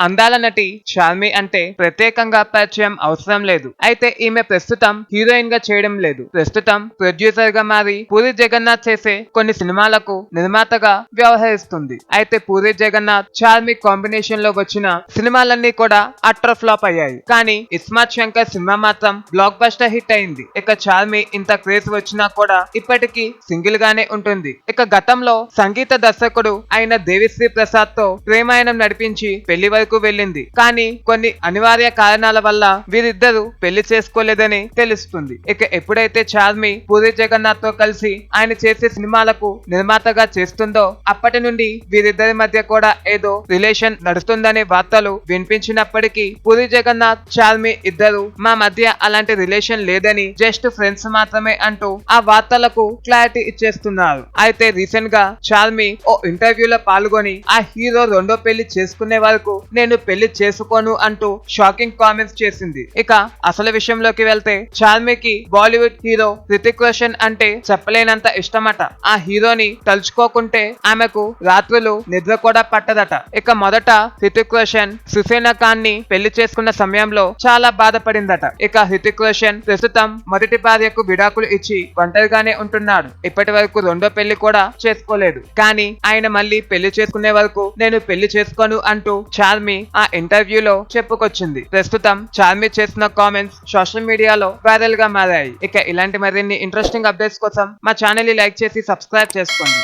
అందాల నటి చార్మి అంటే ప్రత్యేకంగా పరిచయం అవసరం లేదు. అయితే ఈమె ప్రస్తుతం హీరోయిన్గా చేయడం లేదు. ప్రస్తుతం ప్రొడ్యూసర్గా మారి పూరి జగన్నాథ్ చేసే కొన్ని సినిమాలకు నిర్మాతగా వ్యవహరిస్తుంది. అయితే పూరి జగన్నాథ్ చార్మి కాంబినేషన్లో వచ్చిన సినిమాలన్నీ కూడా అట్టర్ ఫ్లాప్ అయ్యాయి. కానీ ఇస్మాత్ శంకర్ సినిమా మాత్రం బ్లాక్ బస్టర్ హిట్ అయింది. ఇక చార్మి ఇంత క్రేజ్ వచ్చినా కూడా ఇప్పటికీ సింగిల్ గానే ఉంటుంది. ఇక గతంలో సంగీత దర్శకుడు అయిన దేవిశ్రీ ప్రసాద్తో ప్రేమాయణం నడిపించి పెళ్ళి వరకు వెళ్ళింది. కానీ కొన్ని అనివార్య కారణాల వల్ల వీరిద్దరూ పెళ్ళి చేసుకోలేదని తెలుస్తుంది. ఇక ఎప్పుడైతే చార్మి పూరి జగన్నాథ్తో కలిసి ఆయన చేసే సినిమాలకు నిర్మాతగా చేస్తుందో అప్పటి నుండి వీరిద్దరి మధ్య కూడా ఏదో రిలేషన్ నడుస్తుందనే వార్తలు వినిపించినప్పటికీ పూరి జగన్నాథ్ చార్మి ఇద్దరు మా మధ్య అలాంటి రిలేషన్ లేదని జస్ట్ ఫ్రెండ్స్ మాత్రమే అంటూ ఆ వార్తలకు క్లారిటీ ఇచ్చేస్తున్నారు. అయితే రీసెంట్గా చార్మి ఓ ఇంటర్వ్యూలో పాల్గొని ఆ హీరో రెండో పెళ్ళి చేసుకునే వరకు నేను పెళ్ళి చేసుకోను అంటూ షాకింగ్ కామెంట్స్ చేసింది. ఇక అసలు విషయంలోకి వెళ్తే చార్మికి బాలీవుడ్ హీరో రితిక్ రోషన్ అంటే చెప్పలేనంత ఇష్టమట. ఆ హీరోని తలుచుకోకుంటే ఆమెకు రాత్రులు నిద్ర కూడా పట్టదట. ఇక మొదట హృతిక్ రోషన్ సుసేనా ఖాన్ని పెళ్ళి చేసుకున్న సమయంలో చాలా బాధపడిందట. ఇక రితిక్ రోషన్ ప్రస్తుతం మొదటి భార్యకు విడాకులు ఇచ్చి ఒంటరిగానే ఉంటున్నాడు. ఇప్పటి వరకు రెండో పెళ్ళి కూడా చేసుకోలేదు. కానీ ఆయన మళ్ళీ పెళ్ళి చేసుకునే వరకు నేను పెళ్ళి చేసుకోను అంటూ చార్మి ఆ ఇంటర్వ్యూలో చెప్పుకొచ్చింది. ప్రస్తుతం చార్మి చేసిన కామెంట్స్ సోషల్ మీడియాలో వైరల్గా మారాయి. ఇక ఇలాంటి మరిన్ని ఇంట్రెస్టింగ్ అప్డేట్స్ కోసం మా ఛానల్ని లైక్ చేసి సబ్స్క్రైబ్ చేసుకోండి.